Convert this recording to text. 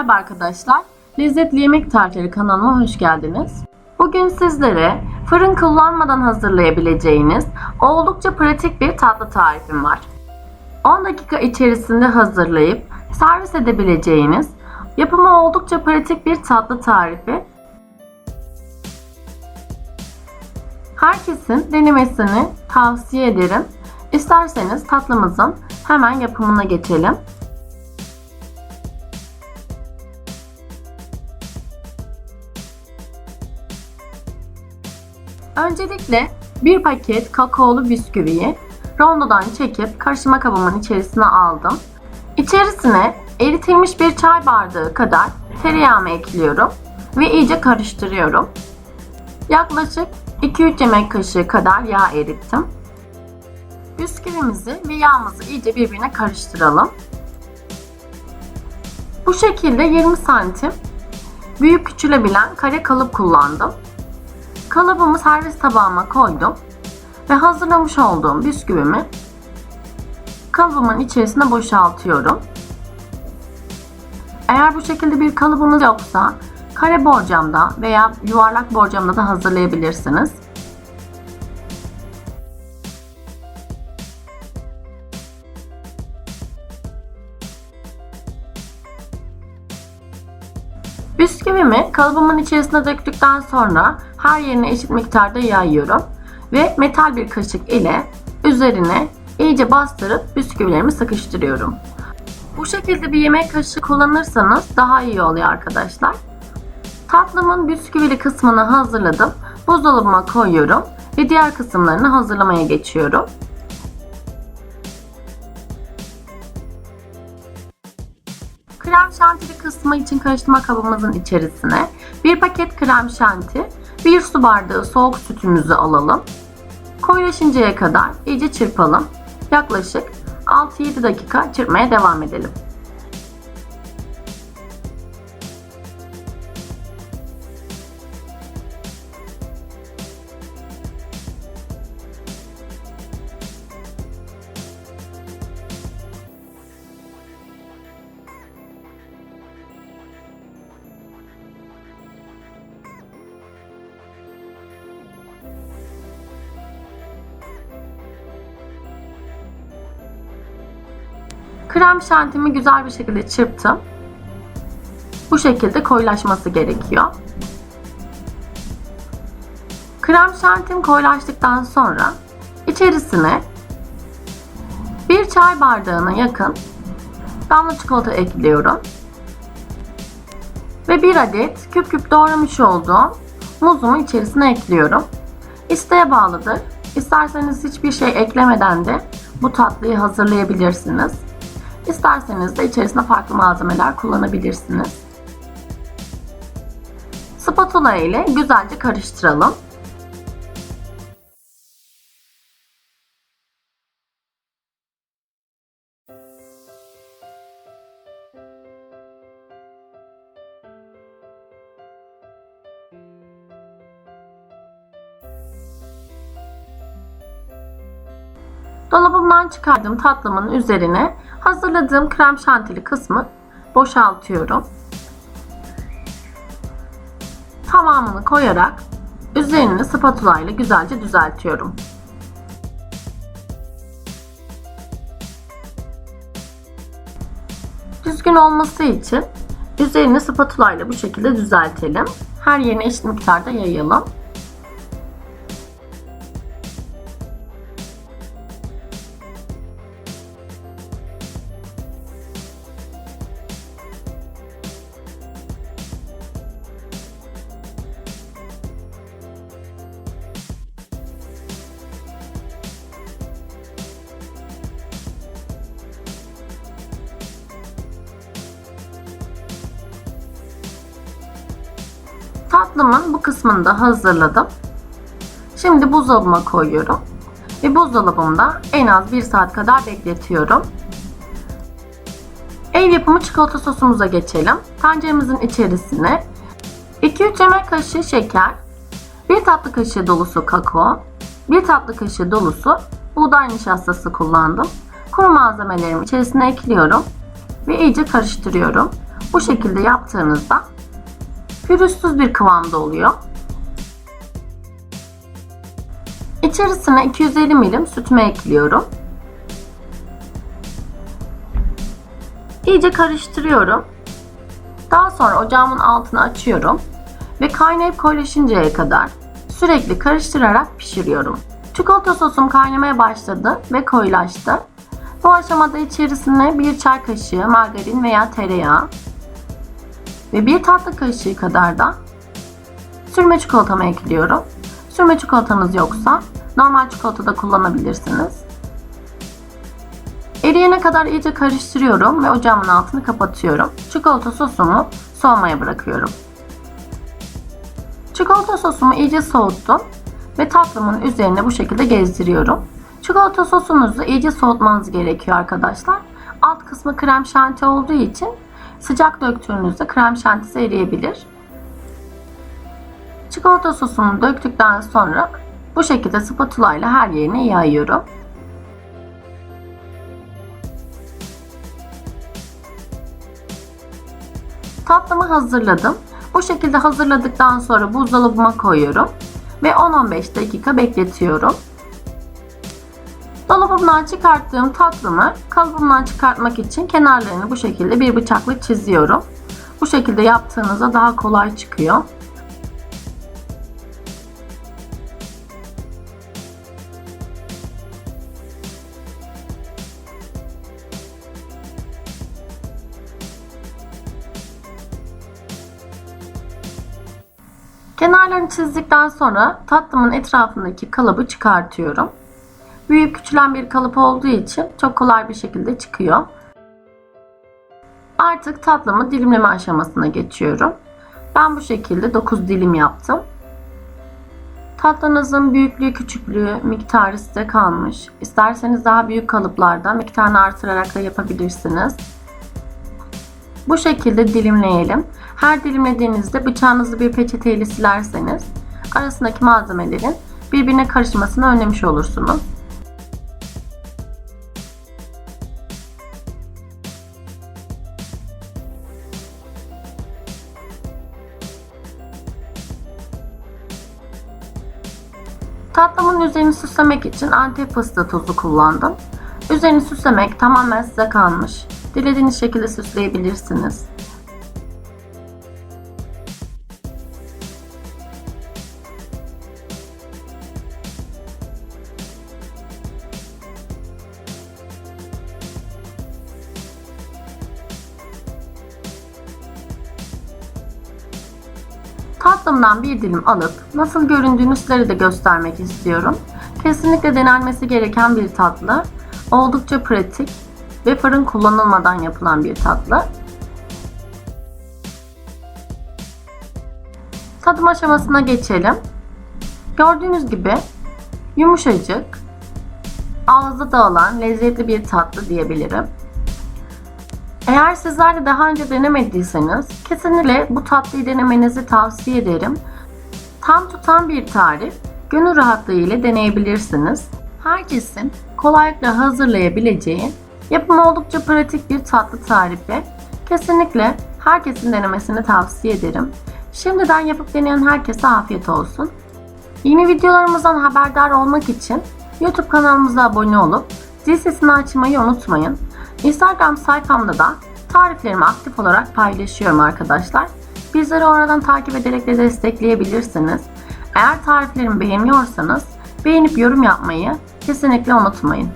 Merhaba arkadaşlar. Lezzetli Yemek Tarifleri kanalıma hoş geldiniz. Bugün sizlere fırın kullanmadan hazırlayabileceğiniz oldukça pratik bir tatlı tarifim var. 10 dakika içerisinde hazırlayıp servis edebileceğiniz yapımı oldukça pratik bir tatlı tarifi. Herkesin denemesini tavsiye ederim. İsterseniz tatlımızın hemen yapımına geçelim. Öncelikle bir paket kakaolu bisküviyi rondodan çekip karıştırma kabımın içerisine aldım. İçerisine eritilmiş bir çay bardağı kadar tereyağımı ekliyorum ve iyice karıştırıyorum. Yaklaşık 2-3 yemek kaşığı kadar yağ erittim. Bisküvimizi ve yağımızı iyice birbirine karıştıralım. Bu şekilde 20 santim büyük küçülebilen kare kalıp kullandım. Kalıbımı servis tabağıma koydum ve hazırlamış olduğum bisküvimi kalıbımın içerisine boşaltıyorum. Eğer bu şekilde bir kalıbınız yoksa kare borcamda veya yuvarlak borcamda da hazırlayabilirsiniz. Bisküvimi kalıbımın içerisine döktükten sonra her yerine eşit miktarda yayıyorum ve metal bir kaşık ile üzerine iyice bastırıp bisküvilerimi sıkıştırıyorum. Bu şekilde bir yemek kaşığı kullanırsanız daha iyi oluyor arkadaşlar. Tatlımın bisküvili kısmını hazırladım. Buzdolabıma koyuyorum ve diğer kısımlarını hazırlamaya geçiyorum. Krem şantili kısmı için karıştırma kabımızın içerisine bir paket krem şanti, bir su bardağı soğuk sütümüzü alalım. Koyulaşıncaya kadar iyice çırpalım. Yaklaşık 6-7 dakika çırpmaya devam edelim. Krem şantimi güzel bir şekilde çırptım. Bu şekilde koyulaşması gerekiyor. Krem şantim koyulaştıktan sonra içerisine bir çay bardağına yakın damla çikolata ekliyorum. Ve bir adet küp küp doğramış olduğum muzumu içerisine ekliyorum. İsteğe bağlıdır. İsterseniz hiçbir şey eklemeden de bu tatlıyı hazırlayabilirsiniz. İsterseniz de içerisine farklı malzemeler kullanabilirsiniz. Spatula ile güzelce karıştıralım. Dolabımdan çıkardığım tatlımın üzerine hazırladığım krem şantili kısmı boşaltıyorum. Tamamını koyarak üzerini spatula ile güzelce düzeltiyorum. Düzgün olması için üzerini spatula ile bu şekilde düzeltelim. Her yerine eşit miktarda yayalım. Tatlımın bu kısmını da hazırladım. Şimdi buzdolabıma koyuyorum. Ve buzdolabımda en az 1 saat kadar bekletiyorum. Ev yapımı çikolata sosumuza geçelim. Tenceremizin içerisine 2-3 yemek kaşığı şeker, 1 tatlı kaşığı dolusu kakao, 1 tatlı kaşığı dolusu buğday nişastası kullandım. Kuru malzemelerimi içerisine ekliyorum ve iyice karıştırıyorum. Bu şekilde yaptığınızda pürüzsüz bir kıvamda oluyor. İçerisine 250 milim sütümü ekliyorum. İyice karıştırıyorum. Daha sonra ocağımın altını açıyorum ve kaynayıp koyulaşıncaya kadar sürekli karıştırarak pişiriyorum. Çikolata sosum kaynamaya başladı ve koyulaştı. Bu aşamada içerisine bir çay kaşığı margarin veya tereyağı ve bir tatlı kaşığı kadar da sürme çikolatamı ekliyorum. Sürme çikolatanız yoksa normal çikolata da kullanabilirsiniz. Eriyene kadar iyice karıştırıyorum ve ocağımın altını kapatıyorum. Çikolata sosumu soğumaya bırakıyorum. Çikolata sosumu iyice soğuttum ve tatlımın üzerine bu şekilde gezdiriyorum. Çikolata sosunuzu iyice soğutmanız gerekiyor arkadaşlar. Alt kısmı krem şanti olduğu için sıcak döktüğünüzde krem şantisi eriyebilir. Çikolata sosumu döktükten sonra bu şekilde spatula ile her yerine yayıyorum. Tatlımı hazırladım. Bu şekilde hazırladıktan sonra buzdolabıma koyuyorum ve 10-15 dakika bekletiyorum. Dolabımdan çıkarttığım tatlımı kalıbımdan çıkartmak için kenarlarını bu şekilde bir bıçakla çiziyorum. Bu şekilde yaptığınızda daha kolay çıkıyor. Kenarlarını çizdikten sonra tatlımın etrafındaki kalıbı çıkartıyorum. Büyük küçülen bir kalıp olduğu için çok kolay bir şekilde çıkıyor. Artık tatlımı dilimleme aşamasına geçiyorum. Ben bu şekilde 9 dilim yaptım. Tatlınızın büyüklüğü, küçüklüğü, miktarı size kalmış. İsterseniz daha büyük kalıplarda miktarını artırarak da yapabilirsiniz. Bu şekilde dilimleyelim. Her dilimlediğinizde bıçağınızı bir peçeteyle silerseniz arasındaki malzemelerin birbirine karışmasını önlemiş olursunuz. Tatlımın üzerini süslemek için antep fıstığı tozu kullandım. Üzerini süslemek tamamen size kalmış. Dilediğiniz şekilde süsleyebilirsiniz. Tatlımdan bir dilim alıp nasıl göründüğünü sizlere de göstermek istiyorum. Kesinlikle denenmesi gereken bir tatlı. Oldukça pratik ve fırın kullanılmadan yapılan bir tatlı. Tadım aşamasına geçelim. Gördüğünüz gibi yumuşacık, ağızda dağılan lezzetli bir tatlı diyebilirim. Eğer sizler de daha önce denemediyseniz kesinlikle bu tatlıyı denemenizi tavsiye ederim. Tam tutan bir tarif, gönül rahatlığı ile deneyebilirsiniz. Herkesin kolaylıkla hazırlayabileceği, yapımı oldukça pratik bir tatlı tarifi. Kesinlikle herkesin denemesini tavsiye ederim. Şimdiden yapıp deneyen herkese afiyet olsun. Yeni videolarımızdan haberdar olmak için YouTube kanalımıza abone olup zil sesini açmayı unutmayın. Instagram sayfamda da tariflerimi aktif olarak paylaşıyorum arkadaşlar. Bizleri oradan takip ederek de destekleyebilirsiniz. Eğer tariflerimi beğeniyorsanız beğenip yorum yapmayı kesinlikle unutmayın.